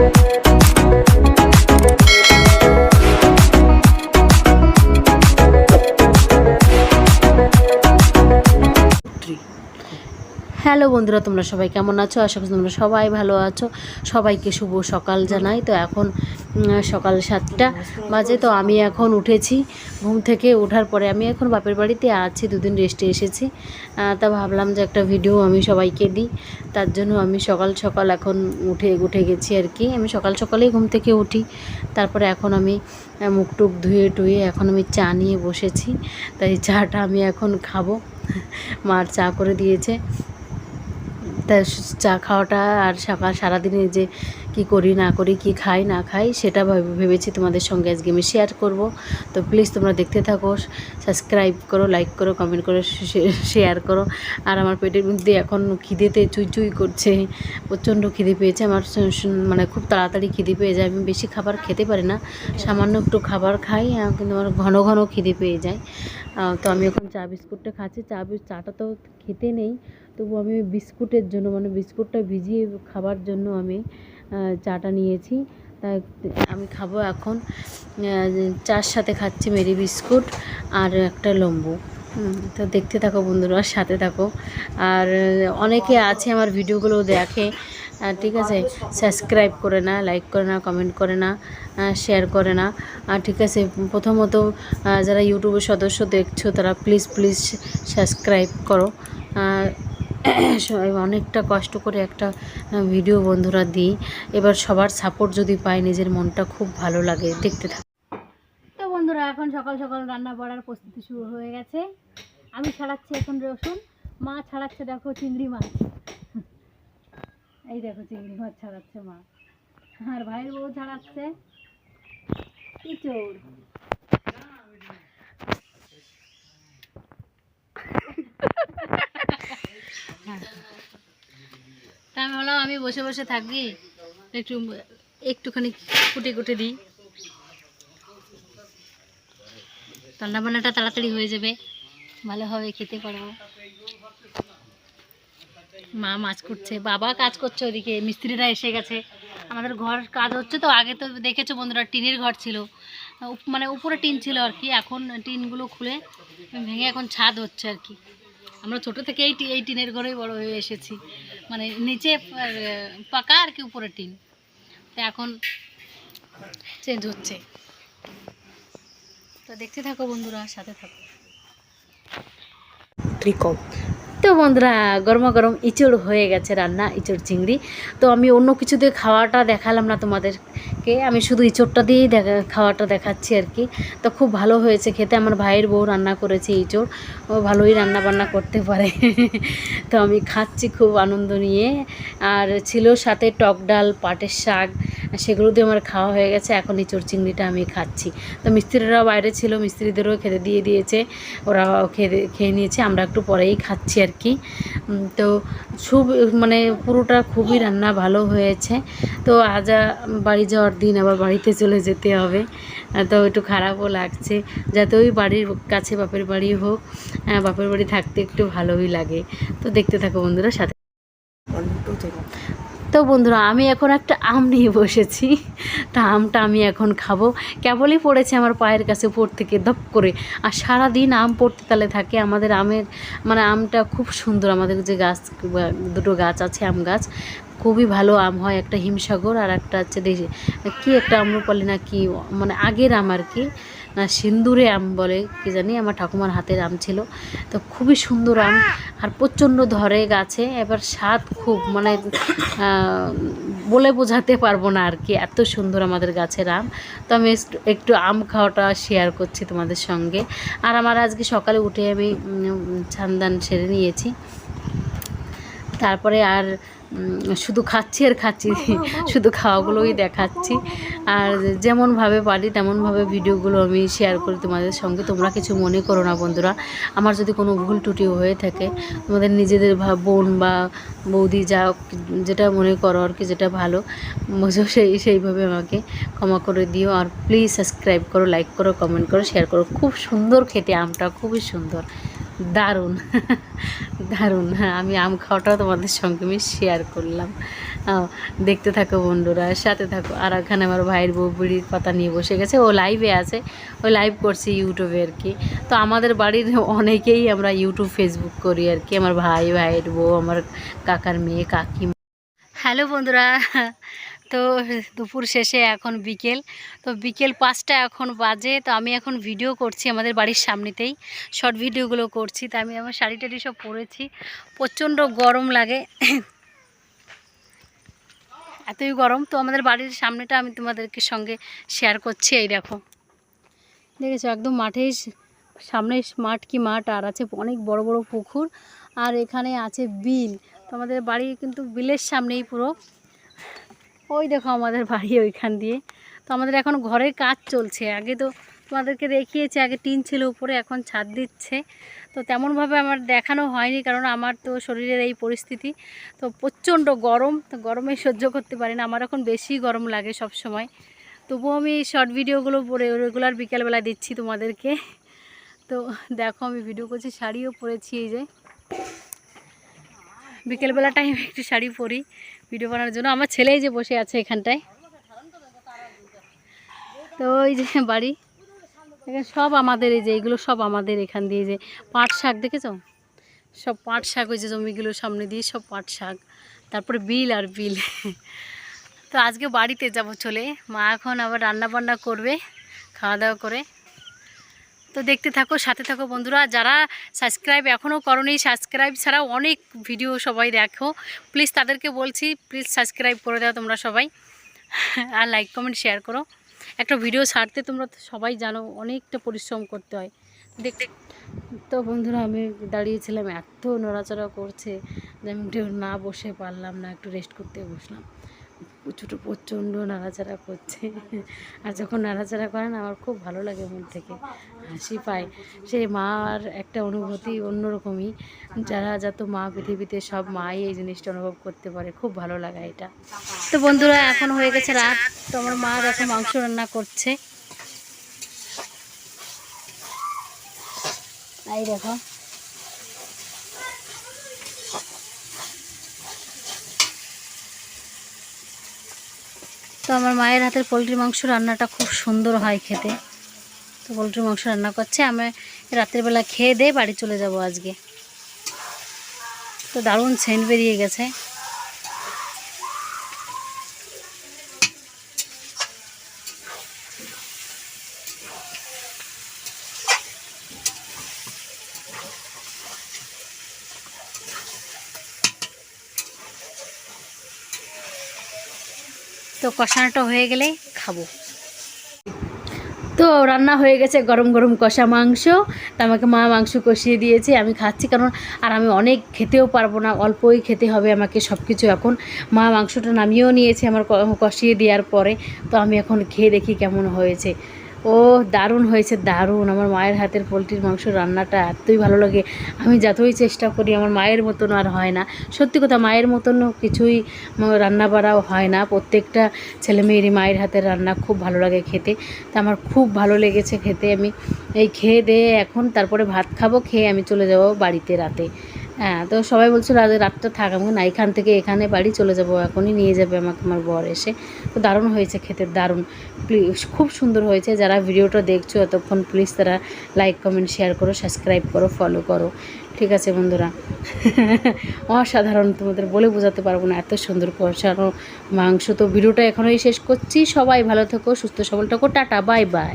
Thank you. Hello বন্ধুরা, তোমরা সবাই কেমন আছো? আশা করি তোমরা সবাই ভালো আছো। সবাইকে শুভ সকাল জানাই। তো এখন সকাল সাতটা বাজে, তো আমি এখন উঠেছি। ঘুম থেকে ওঠার পরে আমি এখন বাপের বাড়িতে আছি, দুদিন রেস্টে এসেছি। তা ভাবলাম যে একটা ভিডিও আমি সবাইকে দিই। তার জন্য আমি সকাল সকাল এখন উঠে উঠে গেছি আর কি। আমি সকাল সকালেই ঘুম থেকে উঠি। তারপরে এখন আমি মুখ টুক ধুয়ে টুয়ে এখন আমি চা নিয়ে বসেছি। তাই চাটা আমি এখন খাব। মার চা করে দিয়েছে। তা চা খাওয়াটা আর সকাল সারাদিনে যে কি করি, না করি, কি খাই, না খাই, সেটা ভেবেছি তোমাদের সঙ্গে আজকে আমি শেয়ার করব। তো প্লিজ তোমরা দেখতে থাকো সাবস্ক্রাইব করো লাইক করো কমেন্ট করো শেয়ার করো। আর আমার পেটের মধ্যে এখন খিদেতে চুই চুই করছে, প্রচণ্ড খিদে পেয়েছে। আমার মানে খুব তাড়াতাড়ি খিদে পেয়ে যায়। আমি বেশি খাবার খেতে পারি না, সামান্য একটু খাবার খাই কিন্তু আমার ঘন ঘন খিদে পেয়ে যায়। তো আমি এখন চা বিস্কুটটা খাচ্ছি। চা চাটা তো খেতে নেই, তবু আমি বিস্কুটের জন্য মানে বিস্কুটটা ভিজিয়ে খাবার জন্য আমি চাটা নিয়েছি। তাই আমি খাব এখন চার সাথে খাচ্ছি মেরি বিস্কুট আর একটা লম্বু। তো দেখতে থাকো বন্ধুরা, সাথে থাকো। আর অনেকে আছে আমার ভিডিওগুলো দেখে ঠিক আছে। সাবস্ক্রাইব করে না লাইক করে না কমেন্ট করে না শেয়ার করে না। আর ঠিক আছে, প্রথমত যারা ইউটিউবের সদস্য দেখছ, তারা প্লিজ প্লিজ সাবস্ক্রাইব করো। অনেকটা কষ্ট করে একটা ভিডিও বন্ধুরা দিই। এবার সবার সাপোর্ট যদি পাই, নিজের মনটা খুব ভালো লাগে, দেখতে থাক। তো বন্ধুরা, এখন সকাল সকাল রান্না বাড়ার প্রস্তুতি শুরু হয়ে গেছে। আমি ছাড়াচ্ছি এখন রসুন, মা ছাড়াচ্ছে, দেখো, চিংড়ি মাছ। এই দেখো চিংড়ি মাছ ছাড়াচ্ছে মা। আর ভাইয়ের বউ ছাড়াচ্ছে ইঁচড়। তা আমি ভাবলাম আমি বসে বসে থাকি, একটু, একটুখানি কুটে কুটে দিই। রান্না বান্নাটা তাড়াতাড়ি হয়ে যাবে ভালোভাবে খেতে পারব। মা মাছ করছে, বাবা কাজ করছে ওদিকে, মিস্ত্রিরা এসে গেছে। আমাদের ঘর কাজ হচ্ছে তো, আগে তো দেখেছ বন্ধুরা, টিনের ঘর ছিল। মানে উপরে টিন ছিল আর কি, এখন টিনগুলো খুলে ভেঙে এখন ছাদ হচ্ছে আর কি। আমরা ছোটো থেকে এই এই টিনের ঘরেই বড় হয়ে এসেছি। মানে নিচে পাকা আর কি উপরে টিন। তো এখন চেঞ্জ হচ্ছে। তো দেখতে থাকো বন্ধুরা, সাথে থাকো। তো বন্ধুরা, গরমা গরম ইঁচড় হয়ে গেছে রান্না, ইঁচড় চিংড়ি। তো আমি অন্য কিছু দিয়ে খাওয়াটা দেখালাম না তোমাদেরকে। আমি শুধু ইঁচড়টা দিয়েই দেখা, খাওয়াটা দেখাচ্ছি আর কি। তো খুব ভালো হয়েছে খেতে। আমার ভাইয়ের বউ রান্না করেছে ইঁচড়। ও ভালোই রান্না বান্না করতে পারে। তো আমি খাচ্ছি খুব আনন্দ নিয়ে। আর ছিল সাথে টক ডাল, পাটের শাক সেগুলো দিয়ে আমার খাওয়া হয়ে গেছে। এখন ইঁচড় চিংড়িটা আমি খাচ্ছি। তো মিস্ত্রিরাও বাইরে ছিল, মিস্ত্রিদেরও খেতে দিয়ে দিয়েছে। ওরা খেয়ে খেয়ে নিয়েছে। আমরা একটু পরেই খাচ্ছি আর কি। তো খুব মানে পুরোটা খুবই রান্না ভালো হয়েছে। তো আজ বাড়ি যাওয়ার দিন, আবার বাড়িতে চলে যেতে হবে। তো একটু খারাপও লাগছে। যাতে ওই বাড়ির কাছে বাপের বাড়ি হোক বাপের বাড়ি থাকতে একটু ভালোই লাগে। তো দেখতে থাকো বন্ধুরা, সাথে তো বন্ধুরা, আমি এখন একটা আম নিয়ে বসেছি। তা আমটা আমি এখন খাব। কেবলই পড়েছে আমার পায়ের কাছে উপর থেকে ধপ করে। আর সারা দিন আম পড়তে তালে থাকে। আমাদের আমের মানে আমটা খুব সুন্দর। আমাদের যে গাছ দুটো গাছ আছে, আম গাছ, খুবই ভালো আম হয়। একটা হিমসাগর আর একটা হচ্ছে দেশে কি একটা আম্রপালি না কি মানে আগের আম আর কি। না, সিন্দুরে আম বলে, কি জানি, আমার ঠাকুমার হাতের আম ছিল। তো খুবই সুন্দর আম, আর প্রচণ্ড ধরে গাছে, এবার স্বাদ খুব মানে বলে বোঝাতে পারব না আর কি, এত সুন্দর আমাদের গাছের আম। তো আমি একটু- আম খাওয়াটা শেয়ার করছি তোমাদের সঙ্গে। আর আমার আজকে সকালে উঠে আমি ছান্দান সেরে নিয়েছি। তারপরে আর শুধু খাচ্ছি আর খাচ্ছি, শুধু খাওয়াগুলোই দেখাচ্ছি। আর যেমনভাবে পারি, তেমনভাবে ভিডিওগুলো আমি শেয়ার করি তোমাদের সঙ্গে। তোমরা কিছু মনে করো না বন্ধুরা। আমার যদি কোনো ভুল ত্রুটি হয়ে থাকে, তোমাদের নিজেদের বোন বা বৌদি যা যেটা মনে করো আর কি, যেটা ভালো, বুঝো সেই, সেইভাবে আমাকে ক্ষমা করে দিও। আর প্লিজ সাবস্ক্রাইব করো লাইক করো কমেন্ট করো শেয়ার করো। খুব সুন্দর খেতে আমটা, খুবই সুন্দর। দারুণ। দারুণ হ্যাঁ আমি আম খাওয়াটাও তোমাদের সঙ্গে আমি শেয়ার করলাম। দেখতে থাকো বন্ধুরা, সাথে থাকো। আর ওখানে আমার ভাইয়ের বউ বুড়ির পাতা নিয়ে বসে গেছে। ও লাইভে আছে, ও লাইভ করছে ইউটিউবে আর কি। তো আমাদের বাড়ির অনেকেই আমরা ইউটিউব ফেসবুক করি আর কি। আমার ভাই, ভাইয়ের বউ, আমার কাকার মেয়ে কাকি হ্যালো বন্ধুরা তো দুপুর শেষে এখন বিকেল। তো বিকেল পাঁচটা এখন বাজে, তো আমি এখন ভিডিও করছি আমাদের বাড়ির সামনেতেই। শর্ট ভিডিওগুলো করছি, তো আমি আমার শাড়ি টাড়ি সব পরেছি। প্রচণ্ড গরম লাগে। এতই গরম, তো আমাদের বাড়ির সামনেটা আমি তোমাদেরকে সঙ্গে শেয়ার করছি, এই দেখো। দেখেছ, একদম মাঠেই সামনে মাঠ কি মাঠ, আর আছে অনেক বড় বড় পুকুর, আর এখানে আছে বিল। তো আমাদের বাড়ি কিন্তু বিলের সামনেই পুরো। ওই দেখো আমাদের বাড়ি ওইখান দিয়ে। তো আমাদের এখন ঘরের কাজ চলছে। আগে তো তোমাদেরকে দেখিয়েছি, আগে টিন ছিল উপরে, এখন ছাদ দিচ্ছে। তো তেমনভাবে আমার দেখানো হয়নি, কারণ আমার তো শরীরের এই পরিস্থিতি। তো প্রচণ্ড গরম, তো গরমে সহ্য করতে পারি না। আমার এখন বেশি গরম লাগে সব সময় তবুও আমি শর্ট ভিডিওগুলো পরে রেগুলার বিকালবেলা দিচ্ছি তোমাদেরকে। তো দেখো আমি ভিডিও করছি, শাড়িও পরেছি এই যে। বিকেলবেলা টাইম একটু শাড়ি পরি। ভিডিও বানানোর জন্য। আমার ছেলেই যে বসে আছে এখানটায়। তো ওই যে বাড়ি, এখানে সব আমাদের এই যে এইগুলো সব আমাদের এখান দিয়ে যে পাট শাক, দেখেছ? সব পাট শাক ওই যে জমিগুলোর সামনে দিয়ে সব পাট শাক, তারপরে বিল আর বিল। তো আজকে বাড়িতে যাব চলে। মা এখন আবার রান্না বান্না করবে, খাওয়া দাওয়া করে। তো দেখতে থাকো, সাথে থাকো বন্ধুরা। যারা সাবস্ক্রাইব এখনও করনি সাবস্ক্রাইব ছাড়াও অনেক ভিডিও সবাই দেখো। প্লিজ তাদেরকে বলছি প্লিজ সাবস্ক্রাইব করে দাও তোমরা সবাই। আর লাইক কমেন্ট শেয়ার করো। একটা ভিডিও ছাড়তে তোমরা সবাই জানো, অনেকটা পরিশ্রম করতে হয়। দেখতে তো বন্ধুরা, আমি দাঁড়িয়েছিলাম, এত নড়াচড়া করছে যে আমি না বসে পারলাম না, একটু রেস্ট করতে বসলাম। ছোটো প্রচণ্ড নাড়াচাড়া করছে। আর যখন নাড়াচাড়া করেন, আমার খুব ভালো লাগে মন থেকে। হাসি পায়। সেই মার একটা অনুভূতি অন্যরকমই। যারা যত মা পৃথিবীতে সব মাই এই জিনিসটা অনুভব করতে পারে, খুব ভালো লাগা এটা। তো বন্ধুরা, এখন হয়ে গেছে রাত। তো আমার মা দেখো মাংস রান্না করছে। এই দেখো। তো আমার মায়ের হাতের পোলট্রি মাংস রান্নাটা খুব সুন্দর হয় খেতে। তো পোলট্রি মাংস রান্না করছে আমি রাতের বেলা খেয়ে দিয়ে বাড়ি চলে যাব আজকে। তো দারুণ সেন্ট বেরিয়ে গেছে। তো কষানোটা হয়ে গেলে খাব। তো রান্না হয়ে গেছে গরম গরম কষা মাংস। তা আমাকে মা মাংস কষিয়ে দিয়েছে, আমি খাচ্ছি কারণ আর আমি অনেক খেতেও পারব না, অল্পই খেতে হবে আমাকে সব কিছু এখন। মা মাংসটা নামিয়েও নিয়েছে আমার কষিয়ে দেওয়ার পরে, তো আমি এখন খেয়ে দেখি কেমন হয়েছে। ও দারুণ হয়েছে, দারুণ। আমার মায়ের হাতের পোলট্রির মাংস রান্নাটা এতই ভালো লাগে। আমি যতই চেষ্টা করি, আমার মায়ের মতন আর হয় না। সত্যি কথা, মায়ের মতনও কিছুই রান্না বাড়াও হয় না। প্রত্যেকটা ছেলে মেয়েরই মায়ের হাতের রান্না খুব ভালো লাগে খেতে। তা আমার খুব ভালো লেগেছে খেতে। আমি এই খেয়ে দিয়ে এখন তারপরে ভাত খাব, খেয়ে আমি চলে যাব বাড়িতে রাতে। হ্যাঁ তো সবাই বলছিল রাতে রাতটা থাক না, এখান থেকে এখানে বাড়ি চলে যাব, এখনই নিয়ে যাবে আমাকে আমার বর এসে। তো দারুণ হয়েছে খেতে, দারুণ। প্লিজ খুব সুন্দর হয়েছে, যারা ভিডিওটা দেখছ এতক্ষণ প্লিজ তারা লাইক কমেন্ট শেয়ার করো সাবস্ক্রাইব করো ফলো করো। ঠিক আছে বন্ধুরা, অসাধারণ, তোমাদের বলে বোঝাতে পারব না, এত সুন্দর কষানো মাংস। তো ভিডিওটা এখনই শেষ করছি, সবাই ভালো থেকো, সুস্থ সবল থাকো, টাটা বাই বাই